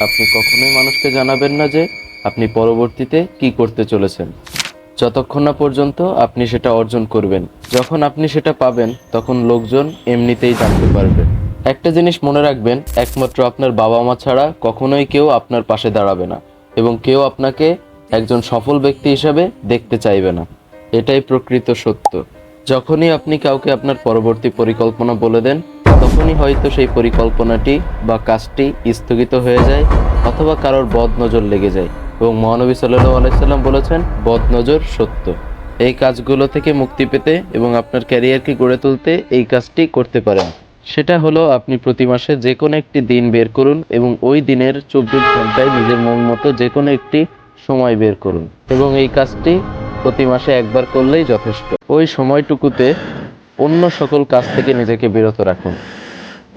আপনি কখনোই মানুষকে জানাবেন না যে আপনি পরবর্তীতে কি করতে চলেছেন। যতক্ষণ না পর্যন্ত আপনি সেটা অর্জন করবেন। যখন আপনি সেটা পাবেন, তখন লোকজন এমনিতেই জানতে পারবে। একটা জিনিস মনে রাখবেন, একমাত্র আপনার বাবা মা ছাড়া কখনোই কেউ আপনার পাশে দাঁড়াবে না এবং কেউ আপনাকে একজন সফল ব্যক্তি হিসাবে দেখতে চাইবে না। এটাই প্রকৃত সত্য। যখনই আপনি কাউকে আপনার পরবর্তী পরিকল্পনা বলে দেন তখনই হয়তো সেই পরিকল্পনাটি বা কাজটি স্থগিত হয়ে যায় অথবা কারোর বদ নজর লেগে যায় এবং মহানবী সাল্লাহ আলাইসাল্লাম বলেছেন বদ নজর সত্য। এই কাজগুলো থেকে মুক্তি পেতে এবং আপনার ক্যারিয়ারকে গড়ে তুলতে এই কাজটি করতে পারেন। সেটা হলো আপনি প্রতি মাসে যে কোনো একটি দিন বের করুন এবং ওই দিনের চব্বিশ ঘন্টায় নিজের মন মতো যে কোনো একটি সময় বের করুন। এবং এই কাজটি প্রতি মাসে একবার করলেই যথেষ্ট। ওই সময়টুকুতে অন্য সকল কাজ থেকে নিজেকে বিরত রাখুন।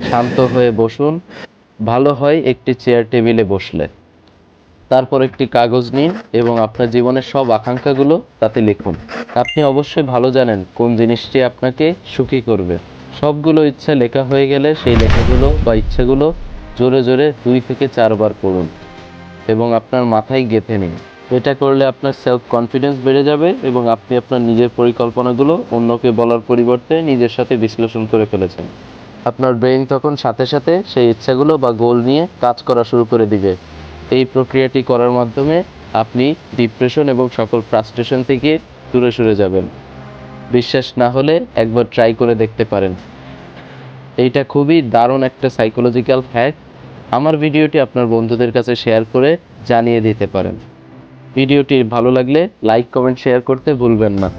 শান্ত হয়ে বসুন। ভালো হয় একটি চেয়ার টেবিলে বসলে। তারপর একটি কাগজ নিন এবং আপনার জীবনের সব আকাঙ্ক্ষাগুলো তাতে লিখুন। আপনি অবশ্যই ভালো জানেন কোন জিনিসটি আপনাকে সুখী করবে। সবগুলো ইচ্ছা লেখা হয়ে গেলে সেই লেখাগুলো বা ইচ্ছাগুলো জোরে জোরে দুই থেকে চারবার পড়ুন এবং আপনার মাথায় গেঁথে নিন। এটা করলে আপনার সেলফ কনফিডেন্স বেড়ে যাবে এবং আপনি আপনার নিজের পরিকল্পনাগুলো অন্যকে বলার পরিবর্তে নিজের সাথে বিশ্লেষণ করে ফেলেছেন। আপনার ব্রেইন তখন সাথে সাথে সেই ইচ্ছাগুলো বা গোল নিয়ে কাজ করা শুরু করে দিবে। এই প্রক্রিয়াটি করার মাধ্যমে আপনি ডিপ্রেশন এবং সকল ফ্রাস্ট্রেশন থেকে দূরে সরে যাবেন। বিশ্বাস না হলে একবার ট্রাই করে দেখতে পারেন। এইটা খুবই দারুণ একটা সাইকোলজিক্যাল হ্যাক আমার ভিডিওটি আপনার বন্ধুদের কাছে শেয়ার করে জানিয়ে দিতে পারেন। ভিডিওটি ভালো লাগলে লাইক কমেন্ট শেয়ার করতে ভুলবেন না।